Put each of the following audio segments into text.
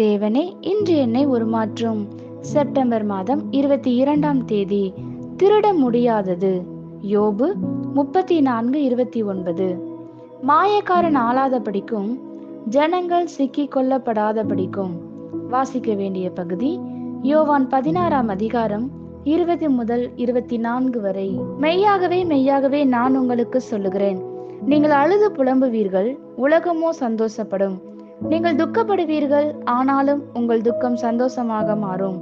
தேவனே இன்று என்னை உருமாற்றும். செப்டம்பர் மாதம் இருபத்தி இரண்டாம் தேதி திருட முடியாதது. யோபு முப்பத்தி நான்கு இருபத்தி ஒன்பது மாயக்காரன் ஆளாதபடிக்கும் ஜனங்கள் சிக்கிக் கொள்ளப்படாதபடிக்கும் வாசிக்க வேண்டிய பகுதி யோவான் பதினாறாம் அதிகாரம் இருபது முதல் இருபத்தி நான்கு வரை. மெய்யாகவே மெய்யாகவே நான் உங்களுக்கு சொல்லுகிறேன். நீங்கள் அழுது புலம்புவீர்கள் உலகமோ சந்தோஷப்படும். நீங்கள் துக்கப்படுவீர்கள் ஆனாலும் உங்கள் துக்கம் சந்தோஷமாக மாறும்.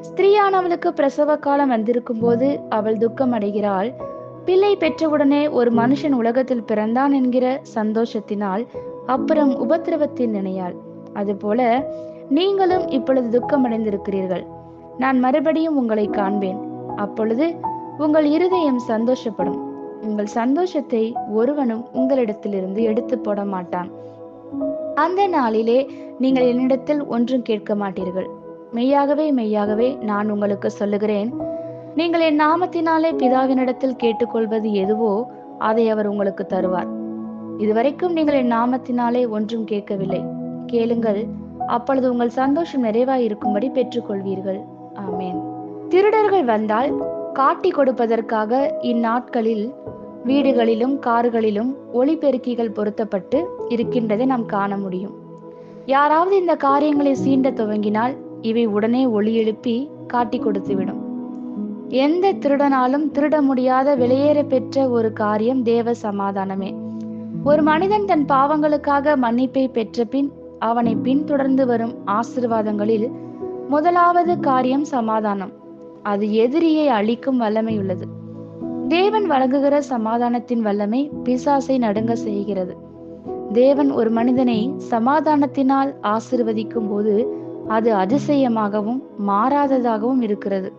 ஸ்திரீயானவளுக்கு பிரசவ காலம் வந்திருக்கும் போது அவள் துக்கம் அடைகிறாள் பிள்ளை பெற்றவுடனே ஒரு மனுஷன் உலகத்தில் பிறந்தான் என்கிற சந்தோஷத்தினால் அப்புறம் உபத்திரவத்தில் நினையாள். அதுபோல நீங்களும் இப்பொழுது துக்கம் அடைந்திருக்கிறீர்கள் நான் மறுபடியும் உங்களை காண்பேன். அப்பொழுது உங்கள் இருதயம் சந்தோஷப்படும். உங்கள் சந்தோஷத்தை ஒருவனும் உங்களிடத்திலிருந்து எடுத்து போட மாட்டான் அந்த நாளிலே நீங்கள் என்னிடத்தில் ஒன்றும் கேட்க மாட்டீர்கள். மெய்யாகவே மெய்யாகவே நான் உங்களுக்கு சொல்லுகிறேன். நீங்கள் என் நாமத்தினாலே பிதாவினிடத்தில் கேட்டுக்கொள்வது எதுவோ அதை அவர் உங்களுக்கு தருவார். இதுவரைக்கும் நீங்கள் என் நாமத்தினாலே ஒன்றும் கேட்கவில்லை. கேளுங்கள் அப்பொழுது உங்கள் சந்தோஷம் நிறைவாய் இருக்கும்படி பெற்றுக்கொள்வீர்கள். ஆமேன். திருடர்கள் வந்தால் காட்டி கொடுப்பதற்காக இந்நாட்களில் வீடுகளிலும் கார்களிலும் ஒளிபெருக்கிகள் பொருத்தப்பட்டு இருக்கின்றதை நாம் காண முடியும். யாராவது இந்த காரியங்களை சீண்ட துவங்கினால் இவை உடனே ஒளி எழுப்பி காட்டி கொடுத்துவிடும். எந்த திருடனாலும் திருட முடியாத வெளியேற பெற்ற ஒரு காரியம் தேவ சமாதானமே. ஒரு மனிதன் தன் பாவங்களுக்காக மன்னிப்பை பெற்ற பின் அவனை பின்தொடர்ந்து வரும் ஆசிர்வாதங்களில் முதலாவது காரியம் சமாதானம். அது எதிரியை அழிக்கும் வல்லமை உள்ளது. தேவன் வழங்குகிற சமாதானத்தின் வல்லமை பிசாசை நடுங்க செய்கிறது. தேவன் ஒரு மனிதனை சமாதானத்தினால் ஆசிர்வதிக்கும் போது அது அதிசயமாகவும் மாறாததாகவும் இருக்கிறது.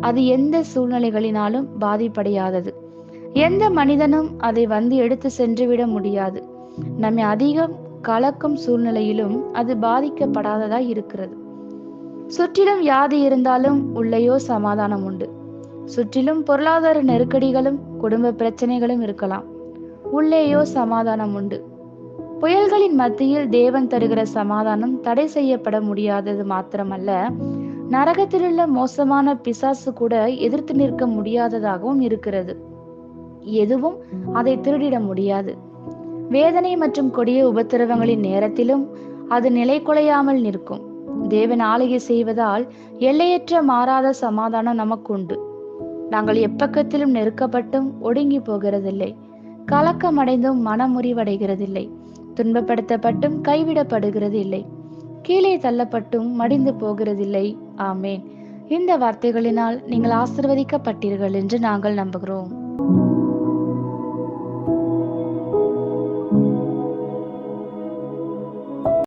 அது எந்த சூழ்நிலைகளினாலும் பாதிப்படையாதது. எந்த மனிதனும் அதை வந்து எடுத்து சென்றுவிட முடியாது. நம்மை அதிகம் கலக்கும் சூழ்நிலையிலும் அது பாதிக்கப்படாததா இருக்கிறது. சுற்றிலும் வியாதி இருந்தாலும் உள்ளேயோ சமாதானம் உண்டு. சுற்றிலும் பொருளாதார நெருக்கடிகளும் குடும்ப பிரச்சனைகளும் இருக்கலாம். உள்ளேயோ சமாதானம் உண்டு. புயல்களின் மத்தியில் தேவன் தருகிற சமாதானம் தடை செய்யப்பட முடியாதது மாத்திரமல்ல. நரகத்திலுள்ள மோசமான பிசாசு கூட எதிர்த்து நிற்க முடியாததாகவும் இருக்கிறது. எதுவும் அதை திருடிட முடியாது. வேதனை மற்றும் கொடிய உபத்திரவங்களின் நேரத்திலும் அது நிலை குலையாமல் நிற்கும். தேவன் ஆளுகை செய்வதால் எல்லையற்ற மாறாத சமாதானம் நமக்கு உண்டு நாங்கள் எப்பக்கத்திலும் நெருக்கப்பட்டும் ஒடுங்கி போகிறதில்லை. கலக்கமடைந்தும் மனமுறிவடைகிறதில்லை. துன்பப்படுத்தப்பட்டும் கைவிடப்படுகிறது இல்லை கீழே தள்ளப்பட்டும் மடிந்து போகிறதில்லை. ஆமேன். இந்த வார்த்தைகளினால் நீங்கள் ஆசிர்வதிக்கப்பட்டீர்கள் என்று நாங்கள் நம்புகிறோம்.